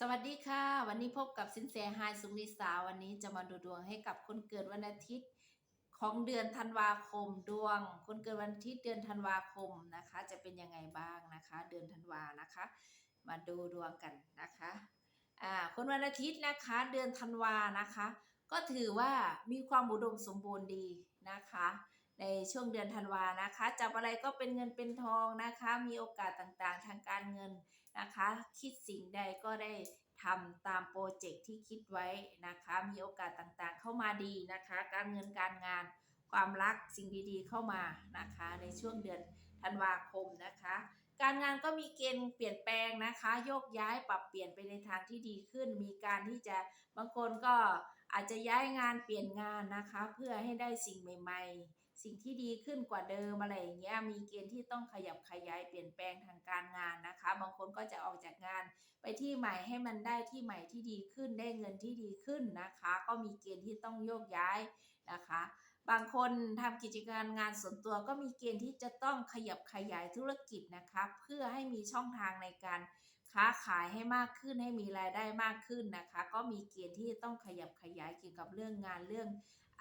สวัสดีค่ะ วันนี้พบกับสินแสไฮสุมิสาวันนี้จะมาดูดวงให้กับคนเกิดวันอาทิตย์ของเดือนธันวาคมดวง คนเกิดวันอาทิตย์เดือนธันวาคมนะคะ จะเป็นยังไงบ้างนะคะ เดือนธันวานะคะ มาดูดวงกันนะคะอ่าคนวันอาทิตย์นะคะ เดือนธันวานะคะ ก็ถือว่ามีความอุดมสมบูรณ์ดีนะคะ ในช่วงเดือนธันวานะคะจับอะไรก็เป็นเงินเป็นทองนะคะ มีโอกาสต่างๆ ทางการเงินนะคะ คิดสิ่งใดก็ได้ทำตามโปรเจกต์ที่คิดไว้นะคะ มีโอกาสต่างๆ เข้ามาดีนะคะ การเงินการงาน ความรักสิ่งดีๆเข้ามานะคะ ในช่วงเดือนธันวาคมนะคะ การงานก็มีเกณฑ์เปลี่ยนแปลงนะคะ โยกย้ายปรับเปลี่ยนไปในทางที่ดีขึ้น มีการที่จะบางคนก็อาจจะย้ายงานเปลี่ยนงานนะคะ เพื่อให้ได้สิ่งใหม่ ๆ สิ่งที่ดีขึ้นกว่าเดิมอะไรอย่างเงี้ยมีเกณฑ์ที่ต้องขยับขยายเปลี่ยนแปลงทางการงานนะคะ บางคนก็จะออกจากงานไปที่ใหม่ให้มันได้ที่ใหม่ที่ดีขึ้นได้เงินที่ดีขึ้นนะคะ ก็มีเกณฑ์ที่ต้องโยกย้ายนะคะ บางคนทำกิจการงานส่วนตัวก็มีเกณฑ์ที่จะต้องขยับขยายธุรกิจนะคะเพื่อให้มีช่องทางในการค้าขายให้มากขึ้นให้มีรายได้มากขึ้นนะคะ ก็มีเกณฑ์ที่ต้องขยับขยายเกี่ยวกับเรื่องงานเรื่อง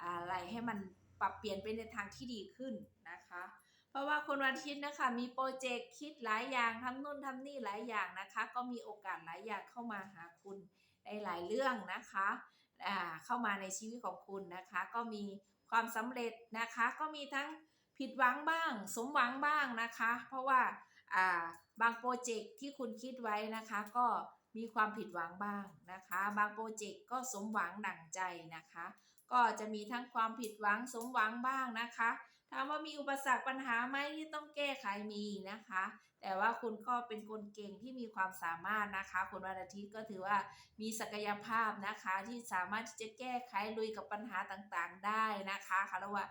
อะไรให้มัน ปรับเปลี่ยนไปในทางที่ดีขึ้นนะคะ เพราะว่าคนวันอาทิตย์นะคะมีโปรเจกต์คิดหลายอย่างทำนู่นทำนี่หลายอย่างนะคะ ก็มีโอกาสหลายอย่างเข้ามาหาคุณในหลายเรื่องนะคะอ่าเข้ามาในชีวิตของคุณนะคะ ก็มีความสำเร็จนะคะ ก็มีทั้งผิดหวังบ้าง สมหวังบ้างนะคะ เพราะว่าอ่าบางโปรเจกต์ที่คุณคิดไว้นะคะ ก็มีความผิดหวังบ้างนะคะ บางโปรเจกต์ก็สมหวังดั่งใจนะคะ ก็จะมีทั้งความผิดหวังสมหวังบ้างนะคะ ถามว่ามีอุปสรรคปัญหาไหมที่ต้องแก้ไขมีนะคะ แต่ว่าคุณก็เป็นคนเก่งที่มีความสามารถนะคะคุณวันอาทิตย์ก็ถือว่ามีศักยภาพนะคะ ที่สามารถที่จะแก้ไขลุยกับปัญหาต่างๆ ได้นะคะเขารียกว่า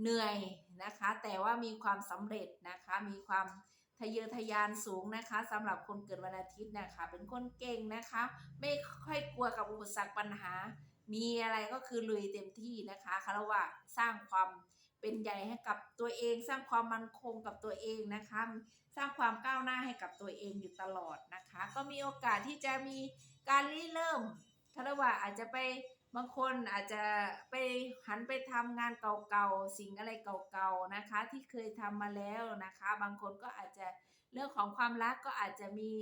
เหนื่อยนะคะ แต่ว่ามีความสำเร็จนะคะ มีความทะเยอทะยานสูงนะคะสำหรับคนเกิดวันอาทิตย์นะคะ เป็นคนเก่งนะคะ ไม่ค่อยกลัวกับอุปสรรคปัญหา มีอะไรก็คือลุยเต็มที่นะคะเขารว่าสร้างความเป็นใหญ่ให้กับตัวเอง สร้างความมั่นคงกับตัวเองนะคะ สร้างความก้าวหน้าให้กับตัวเองอยู่ตลอดนะคะ ก็มีโอกาสที่จะมีการริเริ่มเขารว่าอาจจะไปบางคนอาจจะไปหันไปทำงานเก่าๆ สิ่งอะไรเก่าๆนะคะ ที่เคยทำมาแล้วนะคะ บางคนก็อาจจะเรื่องของความรักก็อาจจะมี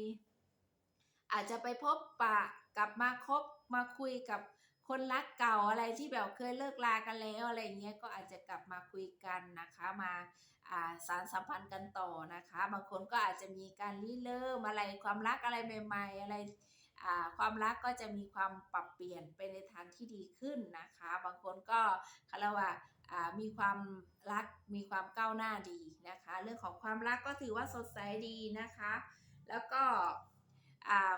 อาจจะไปพบปะกลับมาคบมาคุยกับ คนรักเก่าอะไรที่แบบเคยเลิกลากันแล้วอะไรเงี้ยก็อาจจะกลับมาคุยกันนะคะมาอ่าสารสัมพันธ์กันต่อนะคะ บางคนก็อาจจะมีการริเริ่มอะไรความรักอะไรใหม่ๆ อะไรความรักก็จะมีความปรับเปลี่ยนไปในทางที่ดีขึ้นนะคะ บางคนก็เขารว่ามีความรักมีความก้าวหน้าดีนะคะ เรื่องของความรักก็ถือว่าสดใสดีนะคะ แล้วก็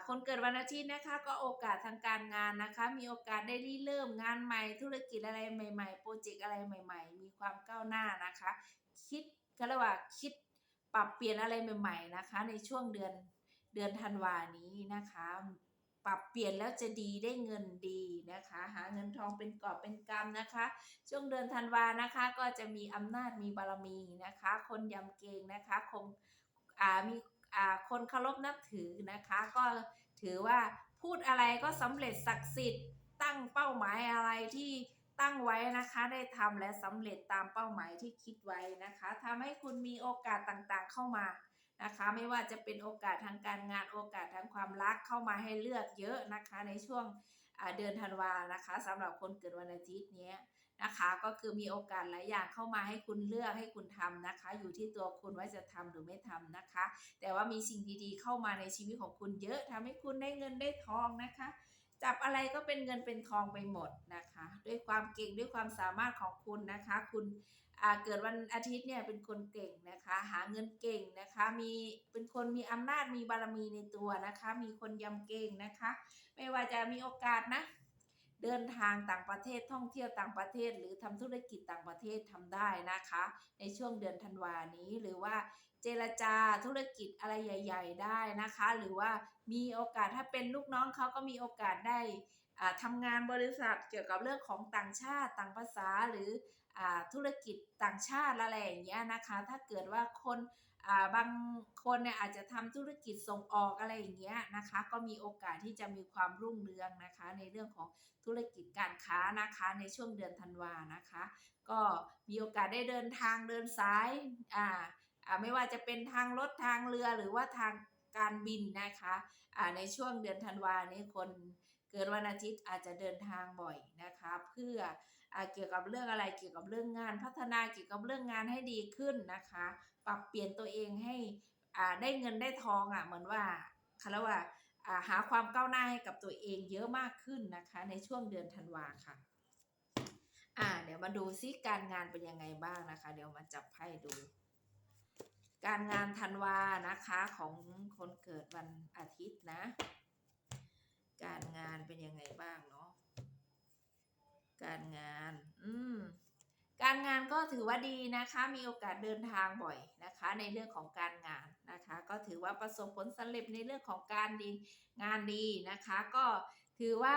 คนเกิดวันอาทิตย์นะคะก็โอกาสทางการงานนะคะ มีโอกาสได้ริเริ่มงานใหม่ ธุรกิจอะไรใหม่ๆ โปรเจกต์อะไรใหม่ ๆ มีความก้าวหน้านะคะ คิดก็เรียกว่าคิดปรับเปลี่ยนอะไรใหม่ ๆนะคะ ในช่วงเดือนเดือนธันวานี้นะคะ ปรับเปลี่ยนแล้วจะดีได้เงินดีนะคะ หาเงินทองเป็นกอบเป็นกำนะคะ ช่วงเดือนธันวานะคะก็จะมีอำนาจมีบารมีนะคะ คนยำเกงนะคะคงมี คนเคารพนับถือนะคะ ก็ถือว่าพูดอะไรก็สำเร็จศักดิ์สิทธิ์ ตั้งเป้าหมายอะไรที่ตั้งไว้นะคะได้ทำและสำเร็จตามเป้าหมายที่คิดไว้นะคะทำให้คุณมีโอกาสต่างๆเข้ามานะคะ ไม่ว่าจะเป็นโอกาสทางการงานโอกาสทางความรักเข้ามาให้เลือกเยอะนะคะ ในช่วงเดือนธันวานะคะสำหรับคนเกิดวันอาทิตย์เนี้ย นะคะ ก็คือมีโอกาสหลายอย่างเข้ามาให้คุณเลือกให้คุณทำนะคะ อยู่ที่ตัวคุณว่าจะทำหรือไม่ทำนะคะ แต่ว่ามีสิ่งดีๆ เข้ามาในชีวิตของคุณเยอะทำให้คุณได้เงินได้ทองนะคะจับอะไรก็เป็นเงินเป็นทองไปหมดนะคะ ด้วยความเก่งด้วยความสามารถของคุณนะคะ คุณอ่าเกิดวันอาทิตย์เนี่ยเป็นคนเก่งนะคะ หาเงินเก่งนะคะ มีเป็นคนมีอำนาจมีบารมีในตัวนะคะ มีคนยำเก่งนะคะ ไม่ว่าจะมีโอกาสนะ เดินทางต่างประเทศท่องเที่ยวต่างประเทศ หรือทำธุรกิจต่างประเทศทำได้นะคะ ในช่วงเดือนธันวานี้หรือว่าเจรจาธุรกิจอะไรใหญ่ ๆ ได้นะคะ หรือว่ามีโอกาสถ้าเป็นลูกน้องเขาก็มีโอกาสได้อ่าทำงานบริษัทเกี่ยวกับเรื่องของต่างชาติต่างภาษาหรืออ่าธุรกิจต่างชาติอะไรอย่างเงี้ยนะคะ ถ้าเกิดว่าคน บางคนเนี่ยอาจจะทำธุรกิจส่งออกอะไรอย่างเงี้ยนะคะ ก็มีโอกาสที่จะมีความรุ่งเรืองนะคะ ในเรื่องของธุรกิจการค้านะคะในช่วงเดือนธันวานะคะ ก็มีโอกาสได้เดินทางเดินสายอ่าอ่าไม่ว่าจะเป็นทางรถทางเรือหรือว่าทางการบินนะคะอ่าในช่วงเดือนธันวานี้คนเกิดวันอาทิตย์อาจจะเดินทางบ่อยนะคะ เพื่อ เกี่ยวกับเรื่องอะไรเกี่ยวกับเรื่องงาน พัฒนาเกี่ยวกับเรื่องงานให้ดีขึ้นนะคะ ปรับเปลี่ยนตัวเองให้อ่าได้เงินได้ทองอะเหมือนว่าคาเรียกว่าอ่าหาความก้าวหน้าให้กับตัวเองเยอะมากขึ้นนะคะ ในช่วงเดือนธันวาค่ะอ่าเดี๋ยวมาดูซิการงานเป็นยังไงบ้างนะคะ เดี๋ยวมาจับไพ่ดู การงานธันวานะคะของคนเกิดวันอาทิตย์นะ การงานเป็นยังไงบ้างเนาะ การงาน อืม การงานก็ถือว่าดีนะคะ มีโอกาสเดินทางบ่อยนะคะ ในเรื่องของการงานนะคะ ก็ถือว่าประสบผลสำเร็จในเรื่องของการดีงานดีนะคะ ก็ถือว่า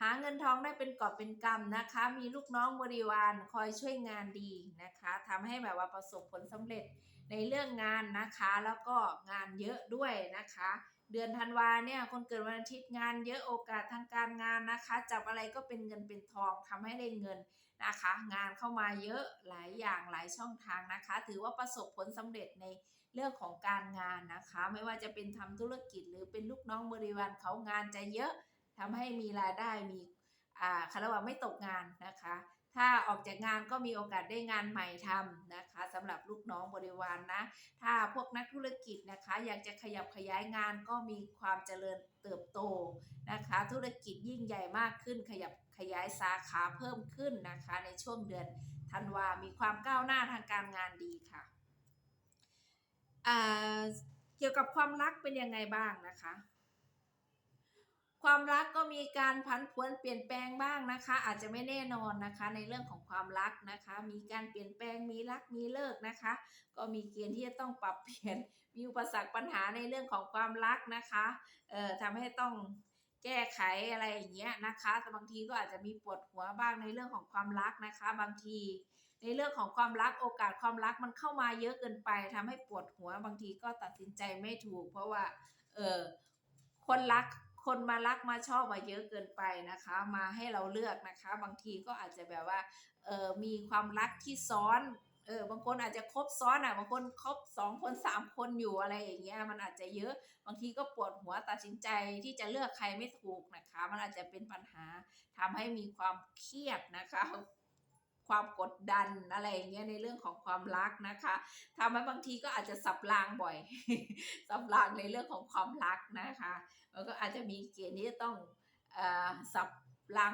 หาเงินทองได้เป็นกอบเป็นกำนะคะ มีลูกน้องบริวารคอยช่วยงานดีนะคะทำให้แบบว่าประสบผลสำเร็จในเรื่องงานนะคะ แล้วก็งานเยอะด้วยนะคะ เดือนธันวาเนี่ยคนเกิดวันอาทิตย์งานเยอะโอกาสทางการงานนะคะ จับอะไรก็เป็นเงินเป็นทองทำให้ได้เงินนะคะ งานเข้ามาเยอะหลายอย่างหลายช่องทางนะคะ ถือว่าประสบผลสำเร็จในเรื่องของการงานนะคะ ไม่ว่าจะเป็นทำธุรกิจหรือเป็นลูกน้องบริวารเขางานจะเยอะทำให้มีรายได้มีอ่าคารวะไม่ตกงานนะคะ ถ้าออกจากงานก็มีโอกาสได้งานใหม่ทำนะคะสำหรับลูกน้องบริวารนนะ ถ้าพวกนักธุรกิจนะคะ อยากจะขยับขยายงานก็มีความเจริญเติบโตนะคะ ธุรกิจยิ่งใหญ่มากขึ้น ขยับขยายสาขาเพิ่มขึ้นนะคะ ในช่วงเดือนธันวา มีความก้าวหน้าทางการงานดีค่ะเกี่ยวกับความรักเป็นยังไงบ้างนะคะ ความรักก็มีการผันผวนเปลี่ยนแปลงบ้างนะคะ อาจจะไม่แน่นอนนะคะ ในเรื่องของความรักนะคะ มีการเปลี่ยนแปลงมีรักมีเลิกนะคะ ก็มีเกณฑ์ที่จะต้องปรับเปลี่ยนมีอุปสรรคปัญหาในเรื่องของความรักนะคะเอ่อทำให้ต้องแก้ไขอะไรอย่างเงี้ยนะคะแต่บางทีก็อาจจะมีปวดหัวบ้างในเรื่องของความรักนะคะ บางทีในเรื่องของความรักโอกาสความรักมันเข้ามาเยอะเกินไปทำให้ปวดหัวบางทีก็ตัดสินใจไม่ถูก เพราะว่าเออคนรัก คนมารักมาชอบมาเยอะเกินไปนะคะ มาให้เราเลือกนะคะ บางทีก็อาจจะแบบว่าเออมีความรักที่ซ้อนเออบางคนอาจจะคบซ้อนอะบางคนคบสองคนสามคนอยู่อะไรอย่างเงี้ยมันอาจจะเยอะบางทีก็ปวดหัวตัดสินใจที่จะเลือกใครไม่ถูกนะคะ มันอาจจะเป็นปัญหาทำให้มีความเครียดนะคะ ความกดดันอะไรอย่างเงี้ยในเรื่องของความรักนะคะทำให้บางทีก็อาจจะสับรางบ่อย สับรางในเรื่องของความรักนะคะมันก็อาจจะมีเกณฑ์ที่จะต้องอสับราง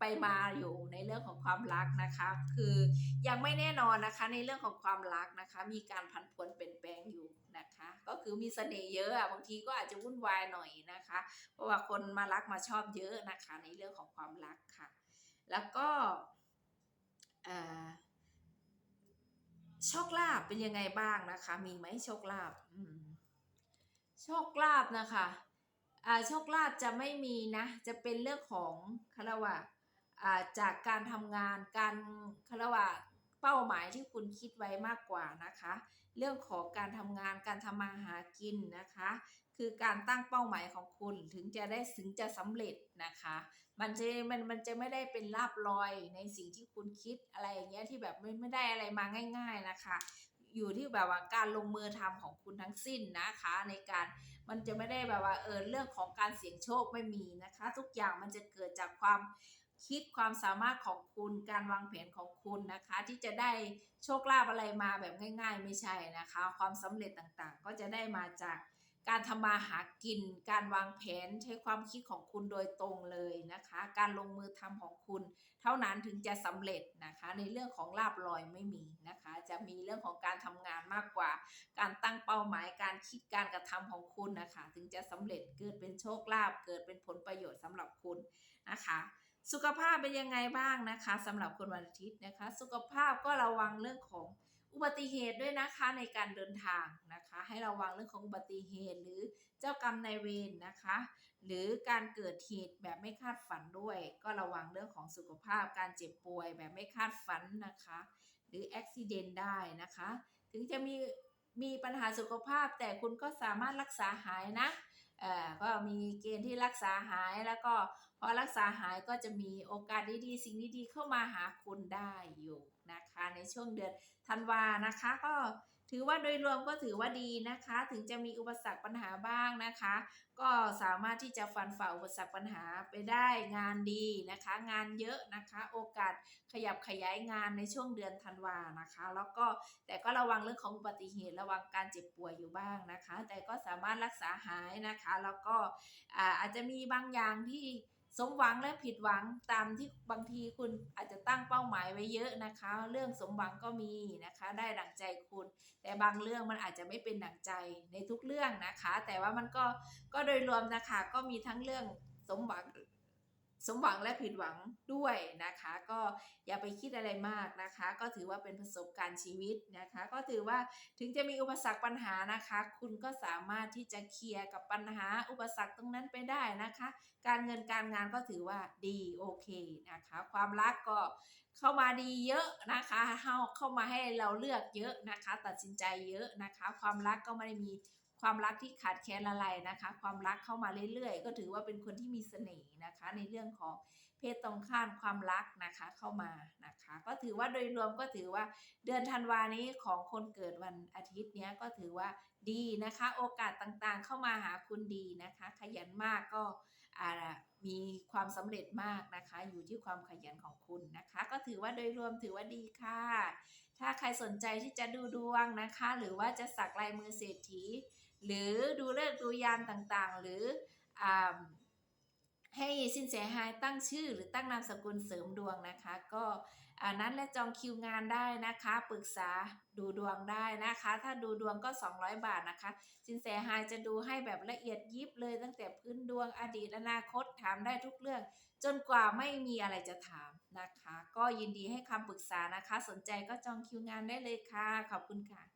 ไปมาอยู่ในเรื่องของความรักนะคะ คือยังไม่แน่นอนนะคะในเรื่องของความรักนะคะ มีการผันผวนเปลี่ยนแปลงอยู่นะคะ ก็คือมีเสน่ห์เยอะบางทีก็อาจจะวุ่นวายหน่อยนะคะ เพราะว่าคนมารักมาชอบเยอะนะคะ ในเรื่องของความรักค่ะ แล้วก็ โชคลาภเป็นยังไงบ้างนะคะ มีไหมโชคลาภโชคลาภนะคะโชคลาภจะไม่มีนะ จะเป็นเรื่องของคารวะอ่าจากการทำงานการคารวะ เป้าหมายที่คุณคิดไว้มากกว่านะคะ เรื่องของการทำงานการทำมาหากินนะคะ คือการตั้งเป้าหมายของคุณถึงจะได้ถึงจะสำเร็จนะคะ มันจะมันมันจะไม่ได้เป็นลาบลอยในสิ่งที่คุณคิดอะไรอย่างเงี้ยที่แบบไม่ไม่ได้อะไรมาง่าย ๆนะคะอยู่ที่แบบว่าการลงมือทำของคุณทั้งสิ้นนะคะ ในการมันจะไม่ได้แบบว่าเออเรื่องของการเสี่ยงโชคไม่มีนะคะ ทุกอย่างมันจะเกิดจากความ คิดความสามารถของคุณการวางแผนของคุณนะคะ ที่จะได้โชคลาภอะไรมาแบบง่าย ๆ ไม่ใช่นะคะ ความสำเร็จต่างๆ ก็จะได้มาจากการทำมาหากิน การวางแผนใช้ความคิดของคุณโดยตรงเลยนะคะ การลงมือทำของคุณ เท่านั้นถึงจะสำเร็จนะคะ ในเรื่องของลาบลอยไม่มีนะคะ จะมีเรื่องของการทำงานมากกว่า การตั้งเป้าหมายการคิดการกระทำของคุณนะคะ ถึงจะสำเร็จเกิดเป็นโชคลาภเกิดเป็นผลประโยชน์สำหรับคุณนะคะ สุขภาพเป็นยังไงบ้างนะคะสำหรับคนวันอาทิตย์นะคะ สุขภาพก็ระวังเรื่องของอุบัติเหตุด้วยนะคะในการเดินทางนะคะ ให้ระวังเรื่องของอุบัติเหตุหรือเจ้ากรรมนายเวรนะคะ หรือการเกิดเหตุแบบไม่คาดฝันด้วย ก็ระวังเรื่องของสุขภาพการเจ็บป่วยแบบไม่คาดฝันนะคะ หรืออุบิเหตุได้นะคะ ถึงจะมีมีปัญหาสุขภาพแต่คุณก็สามารถรักษาหายนะเอ่อก็มีเกณฑ์ที่รักษาหายแล้วก็ พอรักษาหายก็จะมีโอกาสดีๆ สิ่งดีๆเข้ามาหาคุณได้อยู่นะคะ ในช่วงเดือนธันวานะคะ ก็ถือว่าโดยรวมก็ถือว่าดีนะคะ ถึงจะมีอุปสรรคปัญหาบ้างนะคะ ก็สามารถที่จะฟันฝ่าอุปสรรคปัญหาไปได้งานดีนะคะ งานเยอะนะคะ โอกาสขยับขยายงานในช่วงเดือนธันวานะคะ แล้วก็แต่ก็ระวังเรื่องของอุบัติเหตุระวังการเจ็บป่วยอยู่บ้างนะคะ แต่ก็สามารถรักษาหายนะคะ แล้วก็อ่าอาจจะมีบางอย่างที่ สมหวังและผิดหวังตามที่บางทีคุณอาจจะตั้งเป้าหมายไว้เยอะนะคะ เรื่องสมหวังก็มีนะคะ ได้ดั่งใจคุณ แต่บางเรื่องมันอาจจะไม่เป็นดั่งใจในทุกเรื่องนะคะ แต่ว่ามันก็ก็โดยรวมนะคะก็มีทั้งเรื่องสมหวัง สมหวังและผิดหวังด้วยนะคะ ก็อย่าไปคิดอะไรมากนะคะ ก็ถือว่าเป็นประสบการณ์ชีวิตนะคะ ก็ถือว่าถึงจะมีอุปสรรคปัญหานะคะ คุณก็สามารถที่จะเคลียร์กับปัญหาอุปสรรคตรงนั้นไปได้นะคะ การเงินการงานก็ถือว่าดีโอเคนะคะ ความรักก็เข้ามาดีเยอะนะคะเข้าเข้ามาให้เราเลือกเยอะนะคะ ตัดสินใจเยอะนะคะ ความรักก็ไม่ได้มี ความรักที่ขาดแคลนอะไรนะคะ ความรักเข้ามาเรื่อยๆ ก็ถือว่าเป็นคนที่มีเสน่ห์นะคะ ในเรื่องของเพศตรงข้ามความรักนะคะเข้ามานะคะ ก็ถือว่าโดยรวมก็ถือว่าเดือนธันวานี้ของคนเกิดวันอาทิตย์เนี้ยก็ถือว่าดีนะคะ โอกาสต่างๆเข้ามาหาคุณดีนะคะ ขยันมากก็อ่ามีความสำเร็จมากนะคะ อยู่ที่ความขยันของคุณนะคะ ก็ถือว่าโดยรวมถือว่าดีค่ะ ถ้าใครสนใจที่จะดูดวงนะคะ หรือว่าจะสักลายมือเศรษฐี หรือดูเลิกดูยามต่างๆ หรืออให้สินแสหายตั้งชื่อ หรือตั้งนามสกุลเสริมดวงนะคะ ก็นั้นและจองคิวงานได้นะคะ ปรึกษาดูดวงได้นะคะ ถ้าดูดวงก็ 200 บาทนะคะ สินแสหายจะดูให้แบบละเอียดยิบเลยตั้งแต่พื้นดวงอดีตอนาคตถามได้ทุกเรื่อง จนกว่าไม่มีอะไรจะถามนะคะ ก็ยินดีให้คำปรึกษานะคะ สนใจก็จองคิวงานได้เลยค่ะ ขอบคุณค่ะ